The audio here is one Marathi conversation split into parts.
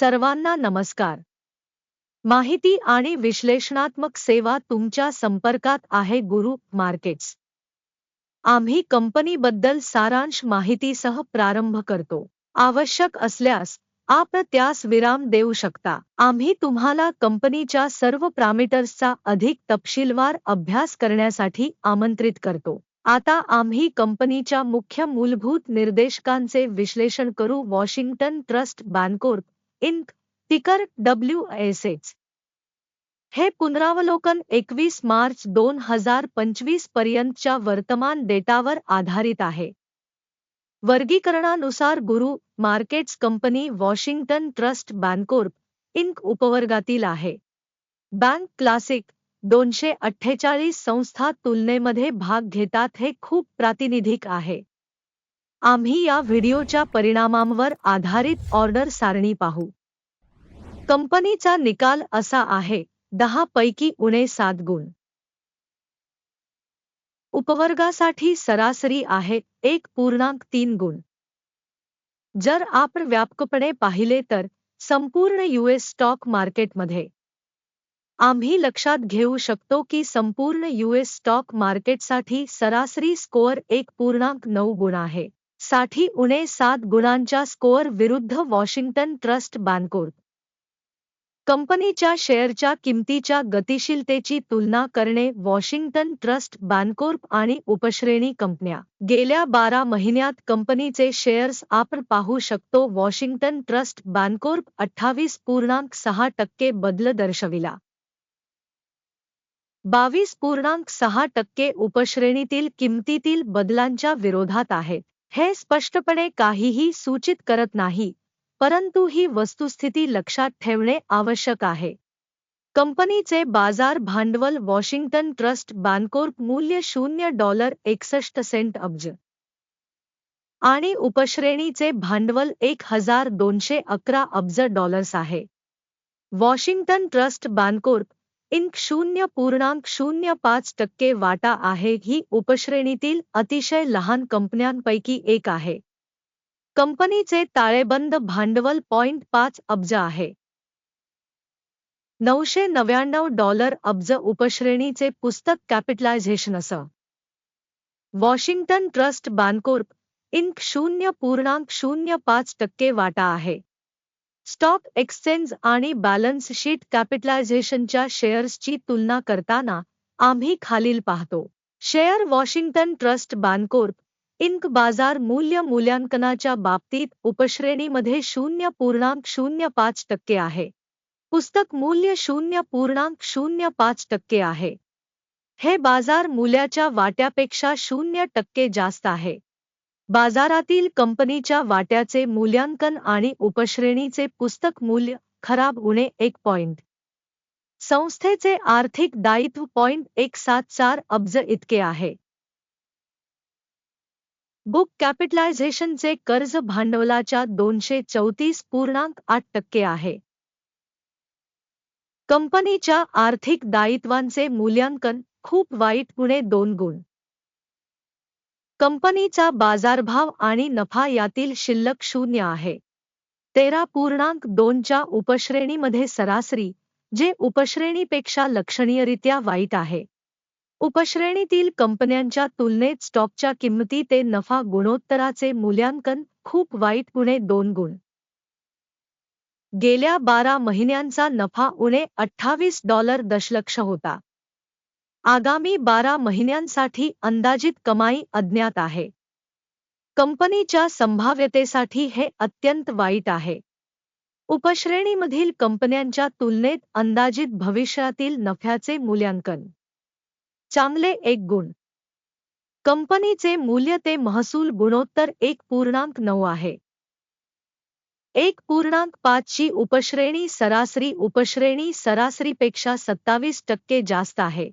सर्वांना नमस्कार. माहिती आणि विश्लेषणात्मक सेवा तुमच्या संपर्कात आहे गुरु मार्केट्स. आम्ही कंपनीबद्दल सारांश माहितीसह प्रारंभ करतो. आवश्यक असल्यास आपण त्यास विराम देऊ शकता. आम्ही तुम्हाला कंपनीच्या सर्व प्रामीटर्सचा अधिक तपशीलवार अभ्यास करण्यासाठी आमंत्रित करतो. आता आम्ही कंपनीच्या मुख्य मूलभूत निर्देशकांचे विश्लेषण करू. Washington Trust Bancorp Inc ticker W S H. हे पुनरावलोकन एकवीस मार्च दोन हजार पंचवीस पर्यंतच्या वर्तमान डेटावर आधारित आहे. वर्गीकरणानुसार गुरु markets company Washington Trust Bancorp Inc उपवर्गातील आहे. बँक क्लासिक दोनशे अठ्ठेचाळीस संस्था तुलनेमध्ये भाग घेतात हे खूप प्रातिनिधिक आहे. आम्ही या व्हिडिओच्या परिणामांवर आधारित ऑर्डर सारणी पाहू. कंपनीचा निकाल असा आहे दहा पैकी उणे सात गुण. उपवर्गासाठी सरासरी आहे एक पूर्णांक तीन गुण. जर आपण व्यापकपणे पाहिले तर संपूर्ण यूएस स्टॉक मार्केटमध्ये. आम्ही लक्षात घेऊ शकतो की संपूर्ण यूएस स्टॉक मार्केटसाठी सरासरी स्कोअर एक पूर्णांक नऊ गुण आहे. साठी उणे सात गुणांच्या स्कोअर विरुद्ध वॉशिंग्टन ट्रस्ट बँकोर्ट. कंपनीच्या शेअरच्या किमतीच्या गतिशीलतेची तुलना करणे वॉशिंग्टन ट्रस्ट बँकोर्प आणि उपश्रेणी कंपन्या. गेल्या बारा महिन्यात कंपनीचे शेअर्स आपण पाहू शकतो. वॉशिंग्टन ट्रस्ट बँकोर्प अठ्ठावीस पूर्णांक सहा टक्के बदल दर्शविला. बावीस पूर्णांक सहा टक्के उपश्रेणीतील किमतीतील बदलांच्या विरोधात आहेत. हे स्पष्टपणे काहीही सूचित करत नाही. परंतु ही वस्तुस्थिती लक्षात ठेवणे आवश्यक आहे. कंपनीचे बाजार भांडवल वॉशिंग्टन ट्रस्ट बँकोर्प मूल्य शून्य डॉलर एकसष्ट सेंट अब्ज. आणि उपश्रेणीचे भांडवल एक हजार दोनशे अकरा अब्ज डॉलर्स आहे. वॉशिंग्टन ट्रस्ट बँकोर्प इंक शून्य पूर्णांक शून्य पाच टक्के वाटा आहे ही उपश्रेणीतील अतिशय लहान कंपन्यांपैकी एक आहे. कंपनीचे ताळेबंद भांडवल पॉइंट पाच अब्ज आहे. नऊशे नव्याण्णव डॉलर अब्ज उपश्रेणीचे पुस्तक कॅपिटलायझेशन असं. वॉशिंग्टन ट्रस्ट बॅनकोर्प इंक शून्य पूर्णांक शून्य पाच टक्के वाटा आहे. स्टॉक एक्सचेंज आणि बॅलन्स शीट कॅपिटलायझेशनच्या शेअर्सची तुलना करताना आम्ही खालील पाहतो. Share Washington Trust Bancorp Inc बाजार मूल्य मूल्यांकनाच्या बाबतीत उपश्रेणीमध्ये शून्य पूर्णांक शून्य पाच टक्के आहे. पुस्तक मूल्य शून्य पूर्णांक शून्य पाच टक्के आहे. हे बाजार मूल्याच्या वाट्यापेक्षा शून्य टक्के जास्त आहे. बाजारातील कंपनीच्या वाट्याचे मूल्यांकन आणि उपश्रेणीचे पुस्तक मूल्य खराब उणे एक पॉइंट. संस्थेचे आर्थिक दायित्व पॉइंट एक सात चार अब्ज इतके आहे. बुक कॅपिटलायझेशनचे कर्ज भांडवलाच्या दोनशे चौतीस पूर्णांक आठ टक्के आहे. कंपनीच्या आर्थिक दायित्वांचे मूल्यांकन खूप वाईट पुणे दोन गुण. कंपनीचा बाजारभाव आणि नफा यातील शिल्लक शून्य आहे. तेरा पूर्णांक दोनच्या उपश्रेणीमध्ये सरासरी जे उपश्रेणीपेक्षा लक्षणीयरित्या वाईट आहे. उपश्रेणीतील कंपन्यांच्या तुलनेत स्टॉकच्या किंमती ते नफा गुणोत्तराचे मूल्यांकन खूप वाईट उणे दोन गुण. गेल्या बारा महिन्यांचा नफा उणे अठ्ठावीस डॉलर दशलक्ष होता. आगामी बारा महिन्यांसाठी अंदाजित कमाई अज्ञात आहे. कंपनीच्या संभाव्यतेसाठी हे अत्यंत वाईट आहे. उपश्रेणीमधील कंपन्यांच्या तुलनेत अंदाजित भविष्यातील नफ्याचे मूल्यांकन चांगले एक गुण. कंपनीचे मूल्य ते महसूल गुणोत्तर एक पूर्णांक नऊ आहे. एक पूर्णांक पाचची उपश्रेणी सरासरी उपश्रेणी सरासरीपेक्षा सत्तावीस टक्के जास्त आहे.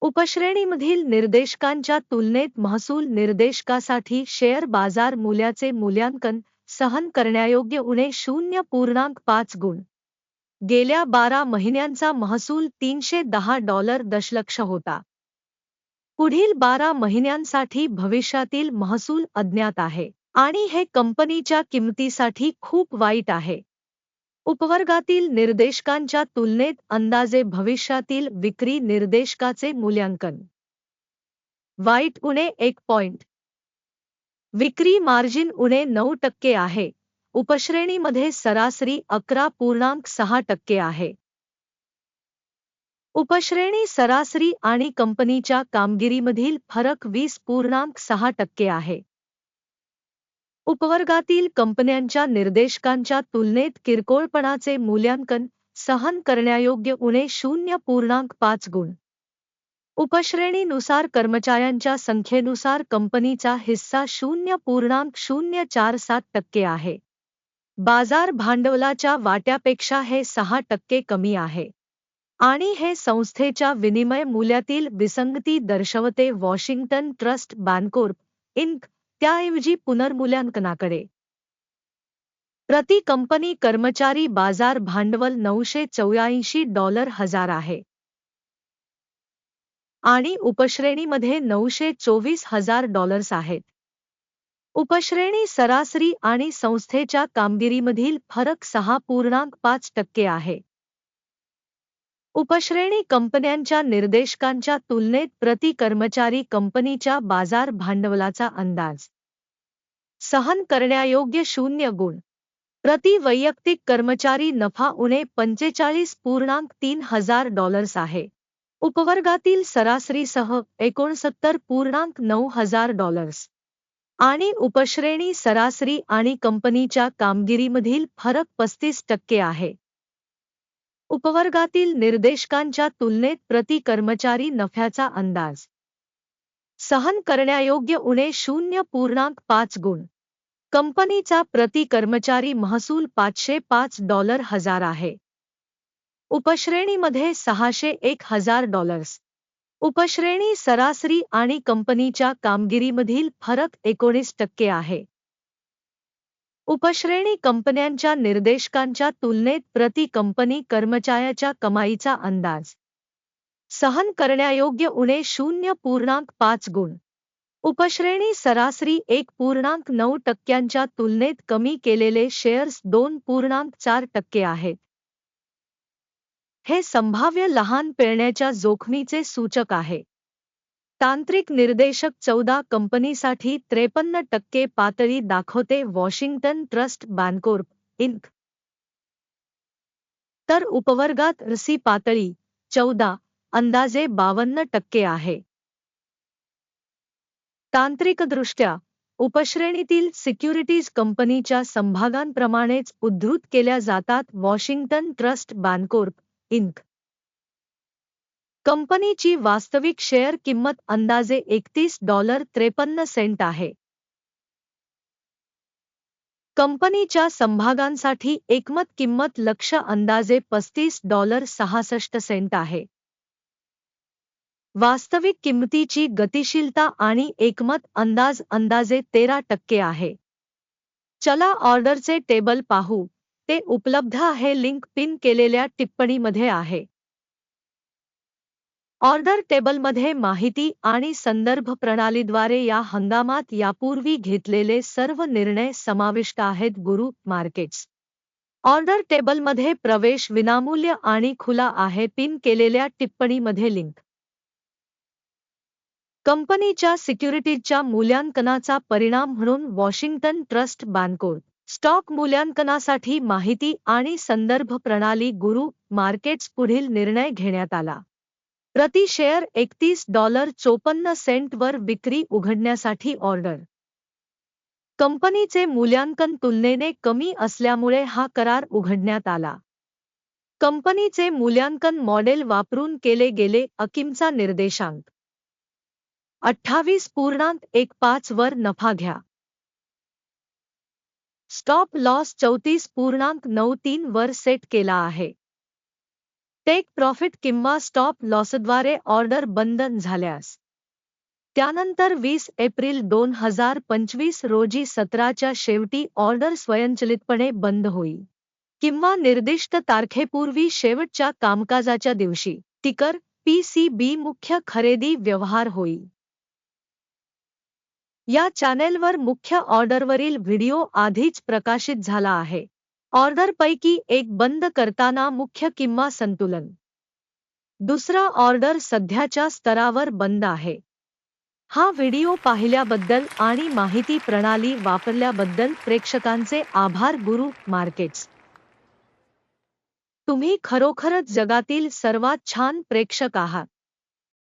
उपश्रेणीमधील निर्देशकांच्या तुलनेत महसूल निर्देशकासाठी शेअर बाजार मूल्याचे मूल्यांकन सहन करण्यायोग्य उणे शून्य पूर्णांक पाच गुण. गेल्या बारा महिन्यांचा महसूल तीनशे दहा डॉलर दशलक्ष होता. पुढील बारा महिन्यांसाठी भविष्यातील महसूल अज्ञात आहे आणि हे कंपनीच्या किंमतीसाठी खूप वाईट आहे. उपवर्गातील निर्देशकांच्या तुलनेत अंदाजे भविष्यातील विक्री निर्देशकाचे मूल्यांकन. वाईट उणे एक पॉइंट. विक्री मार्जिन उणे नऊ टक्के आहे. उपश्रेणीमध्ये सरासरी अकरा पूर्णांक सहा टक्के आहे. उपश्रेणी सरासरी आणि कंपनीच्या कामगिरीमधील फरक वीस पूर्णांक सहा टक्के आहे. उपवर्गातील कंपन्यांच्या निर्देशकांच्या तुलनेत किरकोळपणाचे मूल्यांकन सहन करण्यायोग्य उणे शून्य पूर्णांक पाच गुण. उपश्रेणीनुसार कर्मचाऱ्यांच्या संख्येनुसार कंपनीचा हिस्सा शून्य पूर्णांक शून्य चार सात टक्के आहे. बाजार भांडवलाच्या वाट्यापेक्षा हे सहा टक्के कमी आहे. आणि हे संस्थेच्या विनिमय मूल्यातील विसंगती दर्शवते वॉशिंग्टन ट्रस्ट बँकोर्प इंक त्याऐवजी पुनर्मूल्यांकनाकडे. प्रति कंपनी कर्मचारी बाजार भांडवल नऊशे चौऱ्याऐंशी डॉलर हजार आहे. आणि उपश्रेणीमध्ये नऊशे चोवीस हजार डॉलर्स आहेत. उपश्रेणी सरासरी आणि संस्थेच्या कामगिरीमधील फरक सहा पूर्णांक पाच टक्के आहे. उपश्रेणी कंपन्यांच्या निर्देशकांच्या तुलनेत प्रति कर्मचारी कंपनीच्या बाजार भांडवलाचा अंदाज. सहन करण्यायोग्य शून्य गुण. प्रति वैयक्तिक कर्मचारी नफा उणे पंचेचाळीस पूर्णांक तीन हजार डॉलर्स आहे. उपवर्गातील सरासरीसह एकोणसत्तर पूर्णांक नऊ हजार डॉलर्स. आणि उपश्रेणी सरासरी आणि कंपनीच्या कामगिरीमधील फरक पस्तीस टक्के आहे. उपवर्गातील निर्देशकांच्या तुलनेत प्रति कर्मचारी नफ्याचा अंदाज. सहन करण्यायोग्य उणे शून्य पूर्णांक पाच गुण. कंपनीचा प्रति कर्मचारी महसूल पाचशे पाच डॉलर हजार आहे. उपश्रेणीमध्ये सहाशे एक हजार डॉलर्स. उपश्रेणी सरासरी आणि कंपनीच्या कामगिरीमधील फरक एकोणीस टक्के आहे. उपश्रेणी कंपन्यांच्या निर्देशकांच्या तुलनेत प्रति कंपनी कर्मचाऱ्याच्या कमाईचा अंदाज. सहन करण्यायोग्य उणे शून्य पूर्णांक पाच गुण. उपश्रेणी सरासरी एक पूर्णांक नऊ टक्क्यांच्या तुलनेत कमी केलेले शेअर्स दोन पूर्णांक चार टक्के आहेत. हे संभाव्य लहान पेरण्याच्या जोखमीचे सूचक आहे. तांत्रिक निर्देशक चौदा कंपनीसाठी त्रेपन्न टक्के पातळी दाखवते वॉशिंग्टन ट्रस्ट बँकोर्प इंक. तर उपवर्गात रसी पातळी चौदा अंदाजे बावन्न टक्के आहे. तांत्रिकदृष्ट्या उपश्रेणीतील सिक्युरिटीज कंपनीच्या संभागांप्रमाणेच उद्धृत केल्या जातात वॉशिंग्टन ट्रस्ट बँकोर्प इंक. कंपनीची वास्तविक शेअर किंमत अंदाजे एकतीस डॉलर त्रेपन्न सेंट आहे. कंपनीच्या संभागांसाठी एकमत किंमत लक्ष अंदाजे पस्तीस डॉलर सहासष्ट सेंट आहे. वास्तविक किंमतीची गतिशीलता आणि एकमत अंदाज अंदाजे तेरा टक्के आहे. चला ऑर्डरचे टेबल पाहू. ते उपलब्ध आहे लिंक पिन केलेल्या टिप्पणीमध्ये आहे. ऑर्डर टेबलमध्ये माहिती आणि संदर्भ प्रणालीद्वारे या हंगामात यापूर्वी घेतलेले सर्व निर्णय समाविष्ट आहेत गुरु मार्केट्स. ऑर्डर टेबलमध्ये प्रवेश विनामूल्य आणि खुला आहे पिन केलेल्या टिप्पणीमध्ये लिंक. कंपनीच्या सिक्युरिटीजच्या मूल्यांकनाचा परिणाम म्हणून वॉशिंग्टन ट्रस्ट बँकोर्ट स्टॉक मूल्यांकनासाठी माहिती आणि संदर्भ प्रणाली गुरु मार्केट्स पुढील निर्णय घेण्यात आला. प्रति शेअर एकतीस डॉलर चोपन्न सेंटवर विक्री उघडण्यासाठी ऑर्डर. कंपनीचे मूल्यांकन तुलनेने कमी असल्यामुळे हा करार उघडण्यात आला. कंपनीचे मूल्यांकन मॉडेल वापरून केले गेले अकिमचा निर्देशांक. अठ्ठावीस पूर्णांक एक पाच वर नफा घ्या. स्टॉप लॉस चौतीस पूर्णांक नऊ तीन वर सेट केला आहे. टेक प्रॉफिट किंवा स्टॉप लॉसद्वारे ऑर्डर बंद झाल्यास. त्यानंतर वीस एप्रिल दोन हजार पंचवीस रोजी सतराच्या शेवटी ऑर्डर स्वयंचलितपणे बंद होईल. किंवा निर्दिष्ट तारखेपूर्वी शेवटच्या कामकाजाच्या दिवशी टिकर पीसीबी मुख्य खरेदी व्यवहार होईल. या चॅनेलवर मुख्य ऑर्डरवरील व्हिडिओ आधीच प्रकाशित झाला आहे. ऑर्डरपैकी एक बंद करताना मुख्य किंवा संतुलन. दुसरा ऑर्डर सध्याच्या स्तरावर बंद आहे. हा व्हिडिओ पाहिल्याबद्दल आणि माहिती प्रणाली वापरल्याबद्दल प्रेक्षकांचे आभार गुरु मार्केट्स. तुम्ही खरोखरच जगातील सर्वात छान प्रेक्षक आहात.